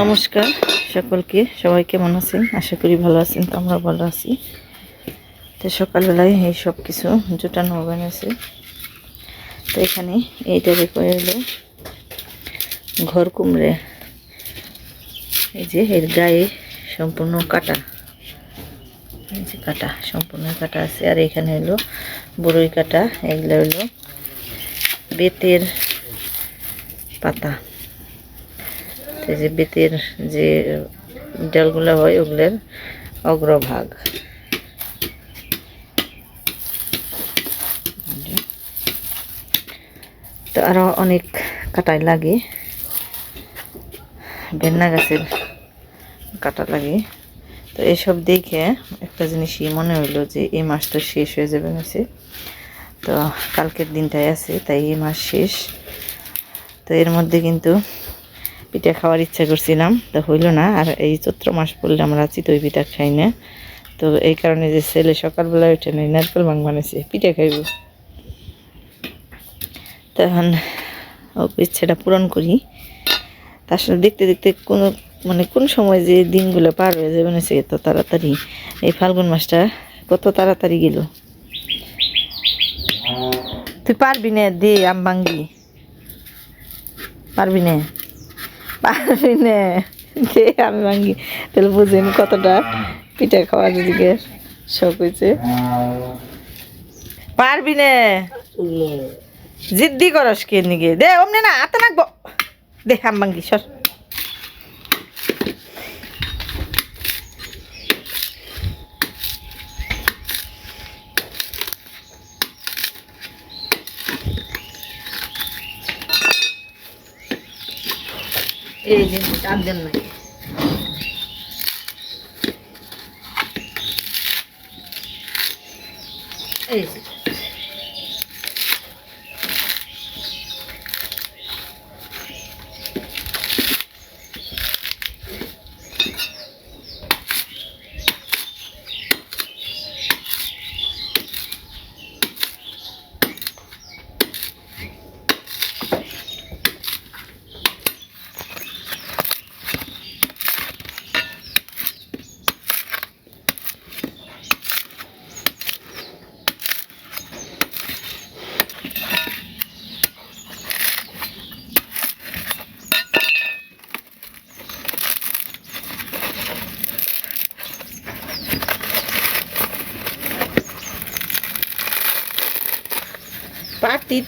নমস্কার সকলকে, সবাই কেমন আছেন? আশা করি ভালো আছেন, তো আমরা ভালো আছি। তো সকালবেলায় এই সব কিছু জোটানো আছে। তো এখানে এইটা রেখে এলো ঘর কুমড়ে। এই যে এর গায়ে সম্পূর্ণ কাটা। এই যে কাটা, সম্পূর্ণ কাটা আছে। আর এখানে হলো বড়ই কাটা, এগুলো হলো বেতের পাতা। এই যে বেতের যে ডালগুলো হয়, ওগুলোর অগ্রভাগ। তো আরও অনেক কাটাই লাগে। ভেন্না গাছের কাটা লাগে। তো এসব দেখে একটা জিনিসই মনে হইল যে এই মাসটা শেষ হয়ে যাবে গেছে। তো কালকের দিনটাই আছে, তাই এই মাস শেষ। তো এর মধ্যে কিন্তু পিঠা খাওয়ার ইচ্ছা করছিলাম, তো হইল না। আর এই চৈত্র মাস পড়লে আমরা চিতই পিঠা খাই না। তো এই কারণে যে ছেলে সকালবেলা উঠে নেই নারকেল ভাঙ বানিয়েছে পিঠা খাইব। তখন ইচ্ছেটা পূরণ করি। তার সাথে দেখতে দেখতে কোনো মানে কোন সময় যে দিনগুলো পার হয়ে যাবে না এত তাড়াতাড়ি। এই ফাল্গুন মাসটা কত তাড়াতাড়ি গেল। তুই পারবি না, দে আম পারবি না? পারবি না দে আমি ভাঙ্গি। তাহলে বুঝেন কতটা পিঠা খাওয়ার দিকে শখ হয়েছে। পারবি না জিদ্দি করস কে নিগে? দে অমনে না হাতে নাকবো। দে আম ভাঙ্গি সর। এই যে টান দেন নাকি এই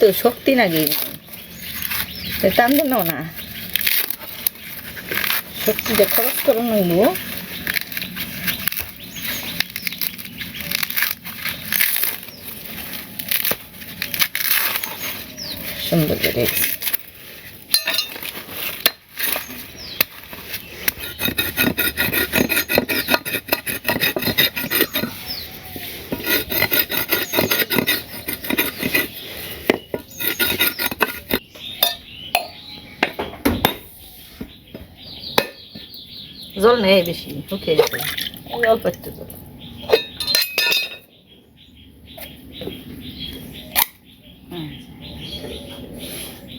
তো শক্তি নাকি টান দেন না শক্তিটা খরচ করে নইল সুন্দর করে। জল নেই বেশি শুকিয়ে গেছে। একটু জল।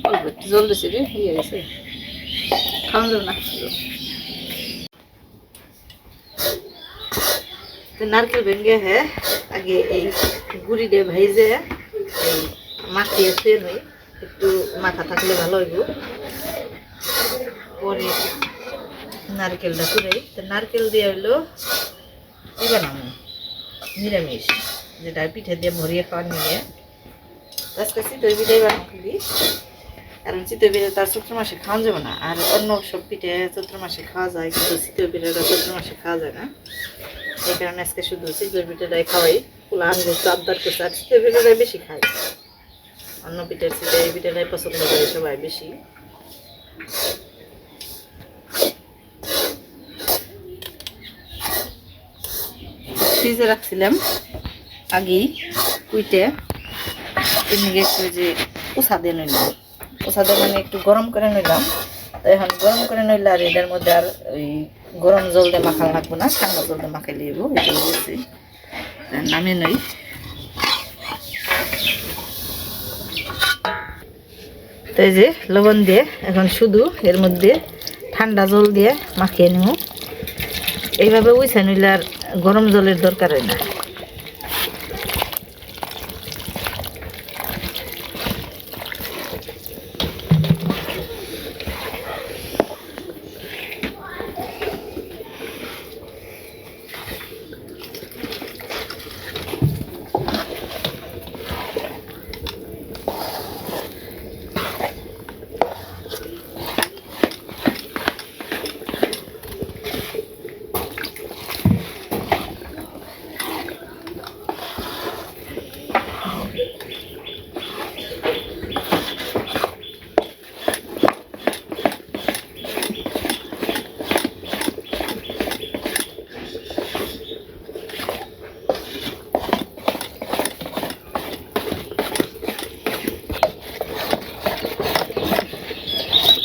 অল্প জল দিছি রে, হয়ে গেছে। খাওয়া যাবে না নারকেল ভেঙে হ্যাঁ আগে এই গুড়ি দিয়ে ভেজে মাখিয়ে শুয়ে নই, একটু মাখা থাকলে ভালো হইব। পরে নারকেলটা পুরাই তো নারকেল দিয়ে হইল কি বানাবো নিরামিষ, যেটা পিঠে দিয়ে ভরিয়ে খাওয়ার নিয়ে আজকে চিতই পিঠাই বানাবো কারণ চিতই পিঠে তার চৈত্র মাসে খাওয়া যাবে না, আর অন্য সব পিঠে চৈত্র মাসে খাওয়া যায়, কিন্তু চিতই পিঠাটা চৈত্র মাসে খাওয়া যায় না। এই কারণে আজকে শুধু চিতই পিঠাটাই খাওয়াই। পোলা আনগো আবদার করছে, আর চিতই পিঠাটাই বেশি খাই অন্য পিঠের চিতই পিঠাটাই পছন্দ করে সবাই বেশি। ফ্রিজে রাখছিলাম আগেই, কুইটে। এমনি একটু যে উষা দিয়ে নিলাম দিয়ে মানে একটু গরম করে নিলাম তো এখন গরম করে নইলে আর এটার মধ্যে আর ওই গরম জল দিয়ে মাখাল লাগবো না, ঠান্ডা জল দিয়ে মাখাই লিব নামে নই। তো এই যে লবণ দিয়ে এখন শুধু এর মধ্যে ঠান্ডা জল দিয়ে মাখিয়ে নিব। এইভাবে উইসা নিলে আর গরম জলের দরকার হয় না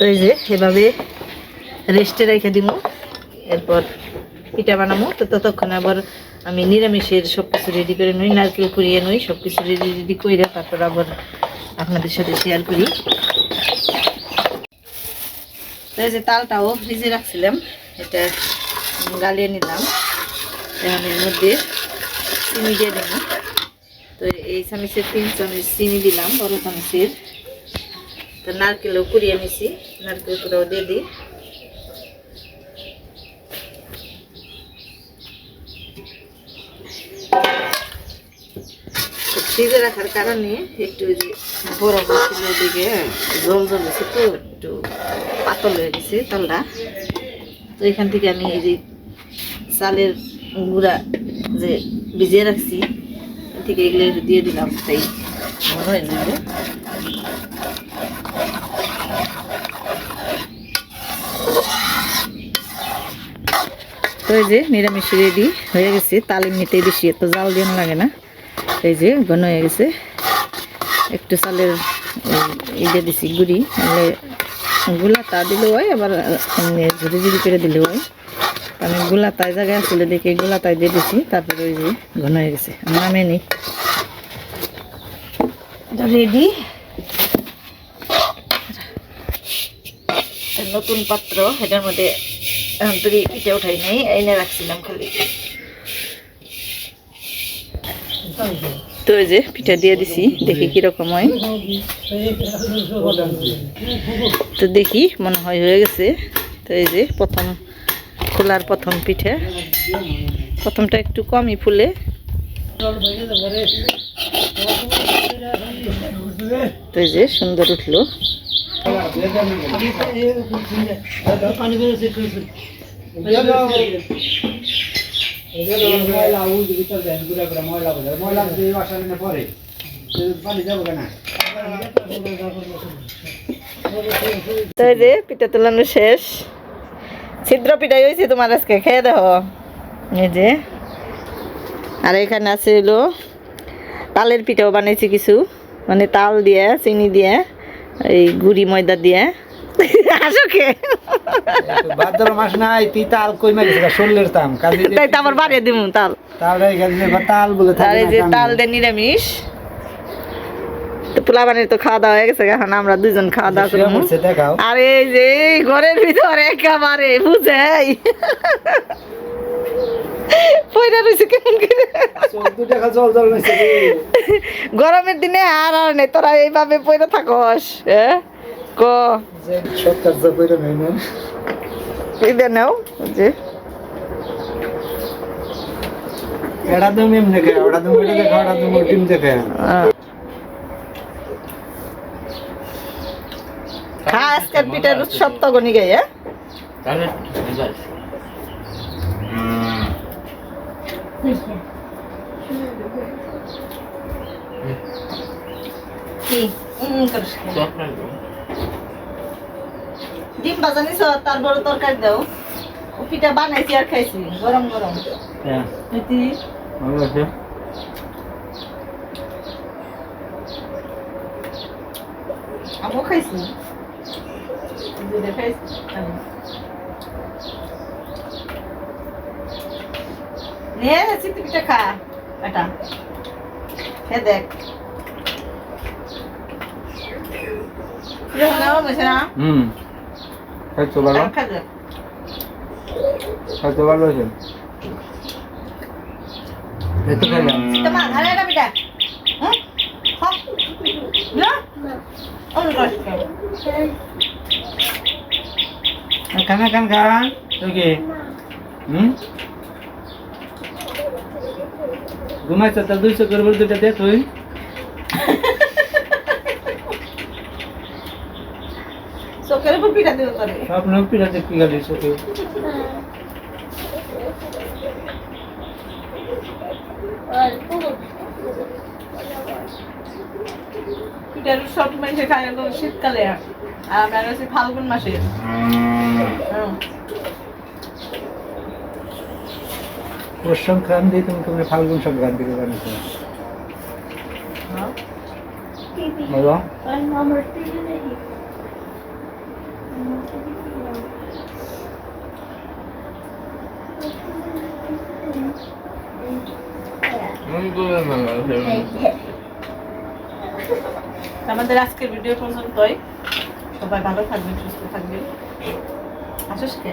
এই যে, এভাবে রেস্টে রেখে দিব এরপর পিঠা বানাবো তো ততক্ষণ আবার আমি নিরামিষের সব কিছু রেডি করে নই, নারকেল কুড়িয়ে নই সব কিছু রেডি রেডি করে তারপর আবার আপনাদের সাথে শেয়ার করি। এই যে তালটাও ফ্রিজে রাখছিলাম। এটা গালিয়ে নিলাম। এখন এর মধ্যে চিনি দিয়ে দেবো তো এই চামিচের তিন চামচ চিনি দিলাম, বড় চামিচের। তো নারকেলও কুড়িয়ে নিছি। নারকেল কুড়াও দিয়ে দিই। ফ্রিজে রাখার কারণে একটু যে বরফ ছিল জল হয়েছে তো, একটু পাতল হয়ে গেছে তালটা। তো এখান থেকে আমি এই যে চালের গুঁড়া যে ভিজিয়ে রাখছি এখান থেকে এগুলো দিয়ে দিলাম, তাই মনে হয়ে তো এই যে নিরামিষ রেডি হয়ে গেছে, তাল এমনিতেই বেশি, এত জাল দিয়ে লাগে না। এই যে ঘন হয়ে গেছে। একটু চালের ইয়ে দিছি, গুড়ি, নাহলে গুলা তা দিলেও হয়, আবার ঝুড়ি ঝুড়ি করে দিলেও হয়। আমি গুলা তাই জায়গায় আসলে দেখে গুলাটাই দিয়ে দিছি, তারপরে ওই যে ঘন হয়ে গেছে। নামে নি রেডি নতুন পাত্র, এটার মধ্যে তুই পিঠে উঠাই নাই, এনে রাখছিলাম খালি। তো এই যে পিঠা দিয়ে দিছি, দেখি কীরকম হয়। তো দেখি, মনে হয় হয়ে গেছে। তো এই যে প্রথম, খোলার প্রথম পিঠে। প্রথমটা একটু কমই ফুলে। তো এই যে সুন্দর উঠল। যে পিঠা তোলানো শেষ। ছিদ্র পিঠাই হয়েছে তোমার আজকে, খেয়ে দেখো। এই যে। আর এখানে আছে হলো তালের পিঠাও বানাইছি কিছু মানে তাল দিয়ে, চিনি দিয়ে। এই গুড়ি ময়দা দিয়ে ভাদ্র মাস নাই তুই তাল কই মারিস শরীরের তাম। কাজে তাই তো আবার বাড়িয়ে দিব তাল। তাল বলে আর যে তাল নিরামিষ তো পোলাবানের তো খাওয়া দাওয়া হয়ে গেছে এখন আমরা দুজন খাওয়া দাওয়া করব। দেখাও। যে ঘরের ভিতরে একেবারে বুঝাই। কেমন করে? গরমের দিনে আর আর নেই তোরা এইভাবে পয়লা থাকস হ্যাঁ ক? যা কইরা নাই না। নাও যে। এড়া দম এমনি কে ওড়া দম এটা দেখা ওড়া দম টিম দেখে। আহ। খা আজকের পিঠার উৎসব তখনই গাই হ্যাঁ কি উম, করিস না। ডিম ভাজা নিছ তারপর তরকারি দাও। পিঠা বানাইছি আর খাইছি গরম গরম। এটি আমিও খাইছি। দুধে খাইছি আমি। নে চিতি পিঠা খা এটা খেয়ে দেখ। হুম। খাইছো ভালো? খাবে খাইছো। ভালো হয়েছে? এই তো খাইলাম তোমার ঘরে এটা বিটা হ্যাঁ? না? অন্য খান খান খান। তো কি? হুম? ঘুমাইছো তো দুইশো করব দুটা দে তুই চোখের উপর পিঠা দিও তোরে স্বপ্ন পিঠা দেখতে গেলি চোখে পিঠার সব মানুষে খায় তো শীতকালে। আর আমরা ফাল্গুন মাসে। হুম। পৌষ সংক্রান্তি তুমি তুমি ফাল্গুন সংক্রান্তি কে হ্যাঁ। বলো আমাদের আজকের ভিডিও পর্যন্তই সবাই ভালো থাকবেন, সুস্থ থাকবেন আসিস কে